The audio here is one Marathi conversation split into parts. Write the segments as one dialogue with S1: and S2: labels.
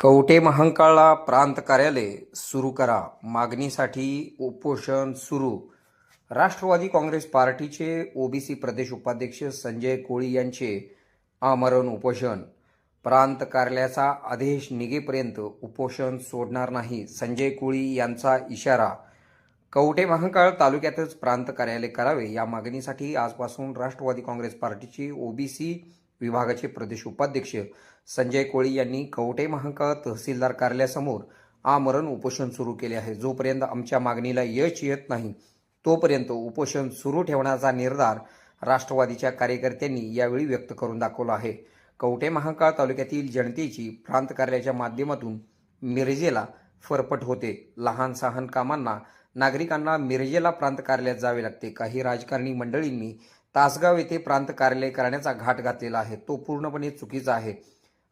S1: कवटे महांकाळला प्रांत कार्यालय सुरू करा. मागणीसाठी उपोषण सुरू. राष्ट्रवादी काँग्रेस पार्टीचे ओबीसी प्रदेश उपाध्यक्ष संजय कोळी यांचे आमरण उपोषण. प्रांत कार्यालयाचा आदेश निघेपर्यंत उपोषण सोडणार नाही संजय कोळी यांचा इशारा. कवटे महांकाळ तालुक्यातच प्रांत कार्यालय करावे या मागणीसाठी आजपासून राष्ट्रवादी काँग्रेस पार्टीची ओबीसी विभागाचे प्रदेश उपाध्यक्ष संजय कोळी यांनी कवटे महांकाळ तहसीलदार कार्यालयासमोर आमरण उपोषण सुरू केले आहे. जोपर्यंत आमच्या मागणीला यश येत नाही तोपर्यंत उपोषण सुरू ठेवण्याचा निर्धार राष्ट्रवादीच्या कार्यकर्त्यांनी यावेळी व्यक्त करून दाखवला आहे. कवटे महाकाळ तालुक्यातील जनतेची प्रांत कार्यालयाच्या माध्यमातून मिरजेला फरफट होते. लहान सहान कामांना नागरिकांना मिरजेला प्रांत कार्यालयात जावे लागते. काही राजकारणी मंडळींनी तासगाव येथे प्रांत कार्यालय करण्याचा घाट घातलेला आहे. तो पूर्णपणे चुकीचा आहे.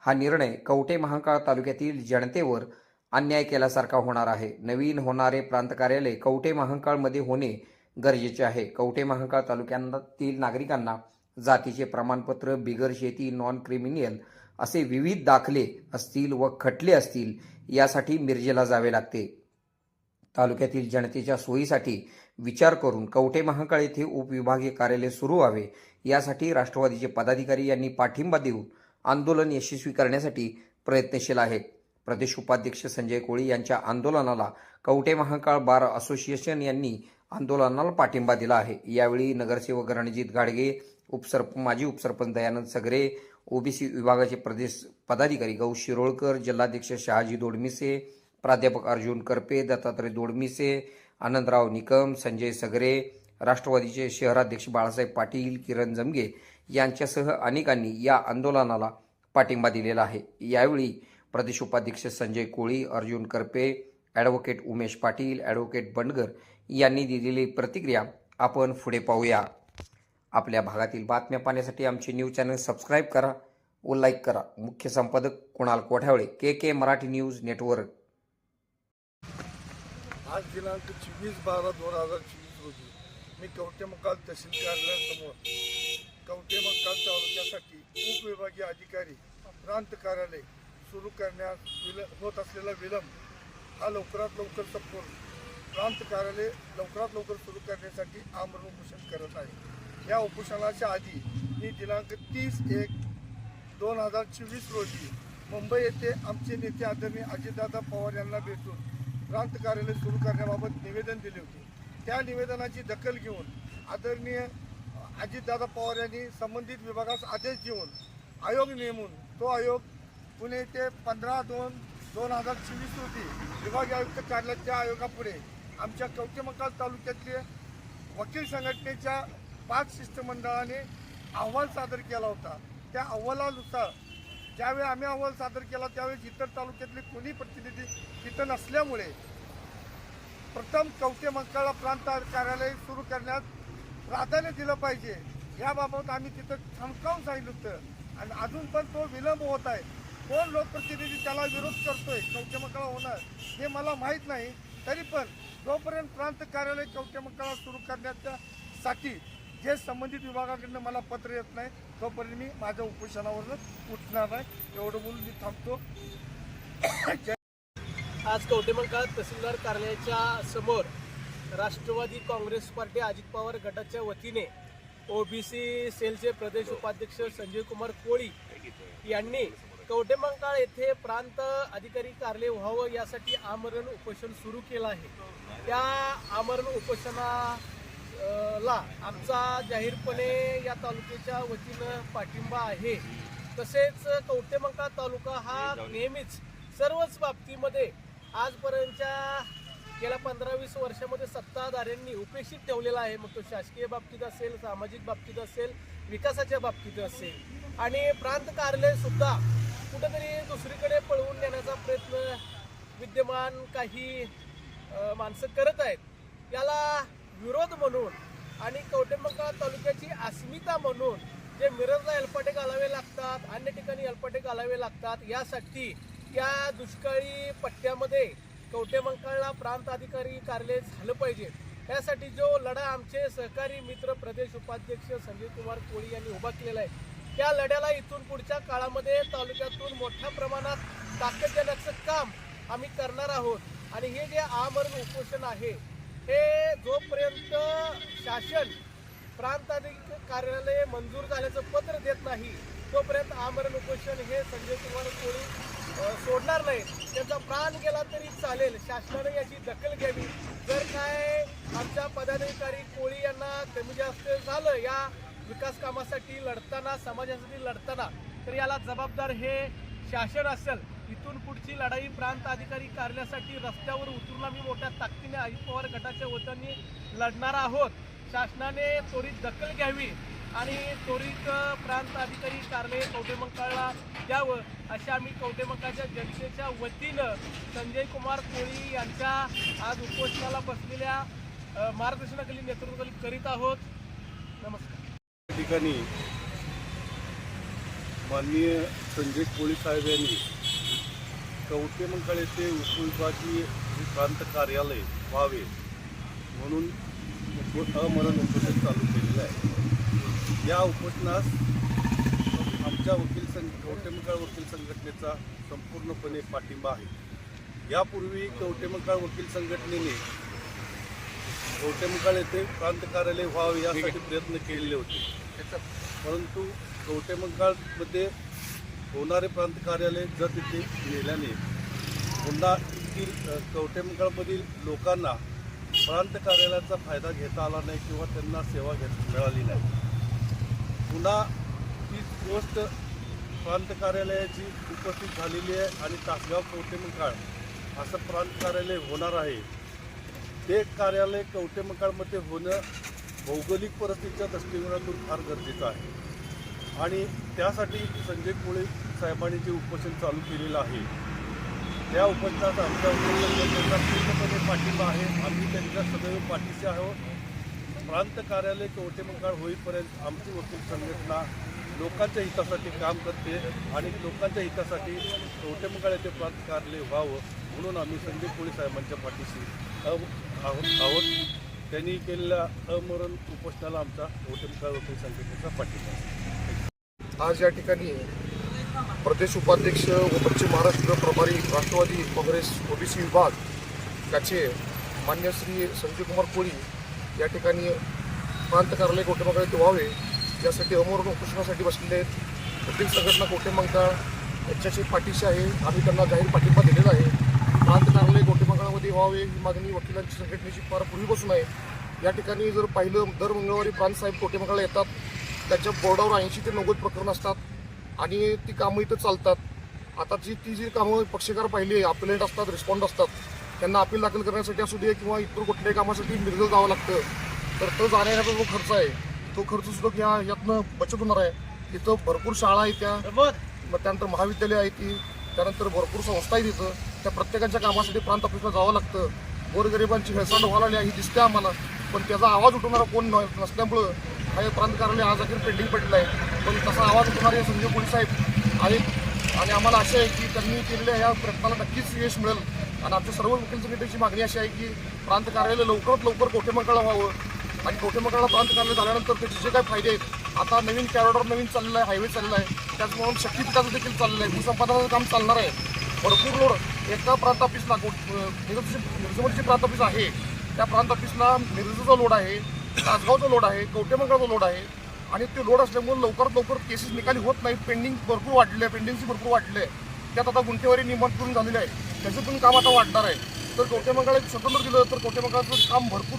S1: हा निर्णय कवठे महाकाळ तालुक्यातील जनतेवर अन्याय केल्यासारखा होणार आहे. नवीन होणारे प्रांत कार्यालय कवठे महाकाळमध्ये होणे गरजेचे आहे. कवठे महाकाळ तालुक्यातील नागरिकांना जातीचे प्रमाणपत्र बिगर शेती नॉन क्रिमिनियल असे विविध दाखले असतील व खटले असतील यासाठी मिरजेला जावे लागते. तालुक्यातील जनतेच्या सोयीसाठी विचार करून कवठे महाकाळ येथे उपविभागीय कार्यालय सुरू व्हावे यासाठी राष्ट्रवादीचे पदाधिकारी यांनी पाठिंबा देऊन आंदोलन यशस्वी करण्यासाठी प्रयत्नशील आहेत. प्रदेश उपाध्यक्ष संजय कोळी यांच्या आंदोलनाला कवठे महाकाळ बार असोसिएशन यांनी आंदोलनाला पाठिंबा दिला आहे. यावेळी नगरसेवक रणजित गाडगे उपसरप माजी उपसरपंच दयानंद सगरे ओबीसी विभागाचे प्रदेश पदाधिकारी गौ शिरोळकर जिल्हाध्यक्ष शहाजी दोडमिसे प्राध्यापक अर्जुन करपे दत्तात्रय दोडमिसे आनंदराव निकम संजय सगरे राष्ट्रवादीचे शहराध्यक्ष बाळासाहेब पाटील किरण जमगे यांच्यासह अनेकांनी या आंदोलनाला पाठिंबा दिलेला आहे. यावेळी प्रदेश उपाध्यक्ष संजय कोळी अर्जुन करपे ॲडव्होकेट उमेश पाटील ॲडव्होकेट बंडगर यांनी दिलेली प्रतिक्रिया आपण पुढे पाहूया. आपल्या भागातील बातम्या पाहण्यासाठी आमचे न्यूज चॅनल सबस्क्राईब करा व लाईक करा. मुख्य संपादक Kunal Kothawale K K Marathi news network.
S2: आज दिनांक चोवीस बारा दोन हजार चोवीस रोजी मी कवटे मकाल तहसील कार्यालयासमोर कवटे मकाल तालुक्यासाठी उपविभागीय अधिकारी प्रांत कार्यालय सुरू करण्यास विल होत असलेला विलंब हा लवकरात लवकर संपून प्रांत कार्यालय लवकरात लवकर सुरू करण्यासाठी आमरण उपोषण करत आहे. या उपोषणाच्या आधी मी दिनांक तीस एक दोन हजार चोवीस रोजी मुंबई येथे आमचे नेते आदरणीय अजितदादा पवार यांना भेटून प्रांत कार्यालय सुरू करण्याबाबत निवेदन दिले होते. त्या निवेदनाची दखल घेऊन आदरणीय अजितदादा पवार यांनी संबंधित विभागास आदेश देऊन आयोग नेमून तो आयोग पुणे ते पंधरा दोन दोन हजार चोवीस रोजी विभागीय आयुक्त कार्यालयाच्या आयोगापुढे आमच्या कवटेमकाल तालुक्यातले वकील संघटनेच्या पाच शिष्टमंडळाने अहवाल सादर केला होता. त्या अहवालानुसार ज्यावेळी आम्ही अहवाल सादर केला त्यावेळी इतर तालुक्यातले कोणी प्रतिनिधी तिथं नसल्यामुळे प्रथम कवटे मंकाळा प्रांत कार्यालय सुरू करण्यात प्राधान्य दिलं पाहिजे. याबाबत आम्ही तिथं ठणकावून सांगितलं होतं. आणि अजून पण तो विलंब होत आहे. कोण लोकप्रतिनिधी त्याला विरोध करतोय कवटे मंकाळा होणार हे मला माहीत नाही. तरी पण जोपर्यंत प्रांत कार्यालय कवटे मंकाळा सुरू करण्याच्या साठी जे संबंधित विभागाकडनं मला पत्र येत नाही तोपर्यंत मी माझ्या उपोषणावरच उठणार नाही. एवढं बोलून मी थांबतो.
S3: आज कवटेमंकाळ तहसीलदार कार्यालयाच्या समोर राष्ट्रवादी काँग्रेस पार्टी अजित पवार गटाच्या वतीने ओबीसी सेलचे प्रदेश उपाध्यक्ष संजय कुमार कोळी यांनी कवटेमंकाळ येथे प्रांत अधिकारी कार्यालय व्हावं यासाठी आमरण उपोषण सुरू केलं आहे. त्या आमरण उपोषणा ला आमचा जाहीरपणे या तालुक्याच्या वतीनं पाठिंबा आहे. तसेच कवटेमंका तालुका हा नेहमीच सर्वच बाबतीमध्ये आजपर्यंतच्या गेल्या पंधरा वीस वर्षामध्ये सत्ताधाऱ्यांनी उपेक्षित ठेवलेला आहे. मग तो शासकीय बाबतीत असेल सामाजिक बाबतीत असेल विकासाच्या बाबतीत असेल. आणि प्रांत कार्यालयसुद्धा कुठंतरी दुसरीकडे पळवून नेण्याचा प्रयत्न विद्यमान काही माणसं करत आहेत. याला विरोध म्हणून आणि कवटेमंगळा तालुक्याची अस्मिता म्हणून जे मिरजला एलपाटे घालावे लागतात अन्य ठिकाणी एलपाटे घालावे लागतात यासाठी या दुष्काळी पट्ट्यामध्ये कवटेमंकाळला प्रांत अधिकारी कार्यालय झालं पाहिजे. त्यासाठी जो लढा आमचे सहकारी मित्र प्रदेश उपाध्यक्ष संजय कुमार कोळी यांनी उभा केलेला आहे. त्या लढ्याला इथून पुढच्या काळामध्ये तालुक्यातून मोठ्या प्रमाणात ताकद देण्याचं काम आम्ही करणार आहोत. आणि हे जे आमरण उपोषण आहे हे जोपर्यंत शासन प्रांताधिक कार्यालय मंजूर झाल्याचं पत्र देत नाही तोपर्यंत आमरण उपोषण हे संजय कुमार कोळी सोडणार नाही. त्यांचा प्राण गेला तरी चालेल. शासनाने याची दखल घ्यावी. जर काय आमच्या पदाधिकारी कोळी यांना कमी जास्त झालं या विकास कामासाठी लढताना समाजासाठी लढताना तर याला जबाबदार हे शासन असेल. इथून पुढची लढाई प्रांत अधिकारी कार्यालयासाठी रस्त्यावर उतरून आम्ही मोठ्या ताकदीने अजित पवार गटाच्या वतीने लढणार आहोत. शासनाने त्वरित दखल घ्यावी आणि त्वरित प्रांत अधिकारी कार्यालय कवटेमंकाळला द्यावं अशा आम्ही कवटेमंकाच्या जनतेच्या वतीनं संजय कुमार कोळी यांच्या आज उपोषणाला बसलेल्या मार्गदर्शनाखाली नेतृत्व करीत आहोत. नमस्कार.
S4: या ठिकाणी माननीय संजय कोळी साहेब यांनी कवटेमंकाळ येथे उपविभागीय प्रांत कार्यालय व्हावे. म्हणून उप- अमरण उपोषण चालू केलेलं आहे. या उपोषणास आमच्या वकील संघ कवटेमंकाळ वकील संघटनेचा संपूर्णपणे पाठिंबा आहे. यापूर्वी कवटेमंकाळ वकील संघटनेने कवटेमंकाळ येथे प्रांत कार्यालय व्हावे यासाठी प्रयत्न केलेले होते. परंतु कवटेमंकाळमध्ये होणारे प्रांत कार्यालय जर तिथे नेल्याने पुन्हा येथील कवटेमंगळमधील लोकांना प्रांत कार्यालयाचा फायदा घेता आला नाही किंवा त्यांना सेवा घेत मिळाली नाही. पुन्हा तीच गोष्ट प्रांत कार्यालयाची उपस्थित झालेली आहे आणि तासगाव कवटेमंकाळ असं प्रांत कार्यालय होणार आहे. ते कार्यालय कवटेमंकाळमध्ये होणं भौगोलिक परिस्थितीच्या दृष्टिकोनातून फार गरजेचं आहे. आणि त्यासाठी संजय कोळे साहेबांनी जे उपोषण चालू केलेलं आहे त्या उपोषणाचा आमच्या म्हणजे त्यांचा पूर्णपणे पाठिंबा आहे. आम्ही त्यांच्या सदैव पाठीशी आहोत. प्रांत कार्यालय कवटेमंकाळ होईपर्यंत आमची वकील संघटना लोकांच्या हितासाठी काम करते आणि लोकांच्या हितासाठी कवटेमंकाळ येथे प्रांत कार्यालय व्हावं म्हणून आम्ही संजय कोळी साहेबांच्या पाठीशी आहोत. आहोत. त्यांनी केलेल्या अमरण उपोषणाला आमचा कवटेमंकाळ वकील संघटनेचा पाठिंबा आहे.
S5: आज या ठिकाणी प्रदेश उपाध्यक्ष व पश्चिम महाराष्ट्र प्रभारी राष्ट्रवादी काँग्रेस ओबीसी विभाग त्याचे मान्य श्री संजय कुमार कोळी या ठिकाणी प्रांत कार्यालय कोटेमंकाळ व्हावे यासाठी अमोरण उपोषणासाठी बसलेले आहेत. प्रत्येक संघटना कोटेमंकाळ यांच्याशी पाठीशी आहे. आम्ही त्यांना जाहीर पाठिंबा दिलेला आहे. प्रांत कार्यालय कोटेमंकाळामध्ये व्हावे ही मागणी वकिलांची संघटनेची फार पूर्वीपासून आहे. या ठिकाणी जर पाहिलं दर मंगळवारी प्रांत साहेब कोटेमंकाळला येतात. त्यांच्या बोर्डावर ऐंशी ते नव्वद प्रकरण असतात आणि ती कामं इथं चालतात. आता जी ती जी कामं पक्षकार पाहिली अपिलेट असतात रिस्पॉन्ड असतात त्यांना अपील दाखल करण्यासाठी असू दे किंवा इतर कुठल्याही कामासाठी मिरजल जावं लागतं. तर तो जाण्याचा जो खर्च आहे तो खर्च सुद्धा ह्या यातनं बचत होणार आहे. तिथं भरपूर शाळा आहे त्या. मग त्यानंतर महाविद्यालय आहे ती. त्यानंतर भरपूर संस्था आहे तिथं त्या प्रत्येकाच्या कामासाठी प्रांत ऑफिसला जावं लागतं. गोरगरिबांची हेळसांड व्हायला लागली ही दिसते आम्हाला. पण त्याचा आवाज उठवणारा कोण नसल्यामुळं माझ्या हे प्रांत कार्यालय आज अखेर पेंडिंग पडलेलं आहे. पण तसा आवाज उठणारे संजय पोलीस साहेब आहेत. आणि आम्हाला आशा आहे की त्यांनी केलेल्या ह्या प्रयत्नाला नक्कीच यश मिळेल. आणि आमच्या सर्व वकील संघटनेची मागणी अशी आहे की प्रांत कार्यालय लवकरात लवकर कोठेमंकाळला व्हावं. आणि कोठेमंकाळला प्रांत कार्यालय झाल्यानंतर त्याचे जे काही फायदे आहेत आता नवीन कॅरिडॉर नवीन चाललं आहे हायवे चाललेला आहे. त्याचबरोबर शक्ती पिकाचं देखील चाललेलं आहे. भूसंपादनाचं काम चालणार आहे. भरपूर लोड एका प्रांत ऑफिसला मिरजमध्ये प्रांत ऑफिस आहे. त्या प्रांत ऑफिसला मिरजेचा लोड आहे. तासगावचा लोड आहे कवटेमंगळाचा लोड आहे आणि ते लोड असल्यामुळे लवकरात लवकर केसेस निकाली होत नाहीत. पेंडिंग भरपूर वाढले आहे पेंडिंगची भरपूर वाढली आहे. त्यात आता गुंठेवारी नियमन करून झालेलं आहे. त्याचं पण काम आता वाढणार आहे. तर कवटेमंगळ स्वतंत्र दिलं तर कवटेमंगळाचं काम भरपूर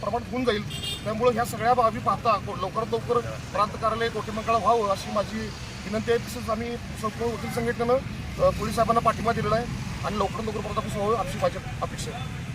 S5: प्रमाणात होऊन जाईल. त्यामुळे ह्या सगळ्या बाबी पाहता को- लवकरात लवकर प्रांत कार्यालय कवटेमंगळ व्हावं अशी माझी विनंती आहे. तसंच आम्ही संपूर्ण वकील संघटनेनं पोलीस साहेबांना पाठिंबा दिलेला आहे आणि लवकरात लवकर परत आपण सोहळ माझी अपेक्षा आहे.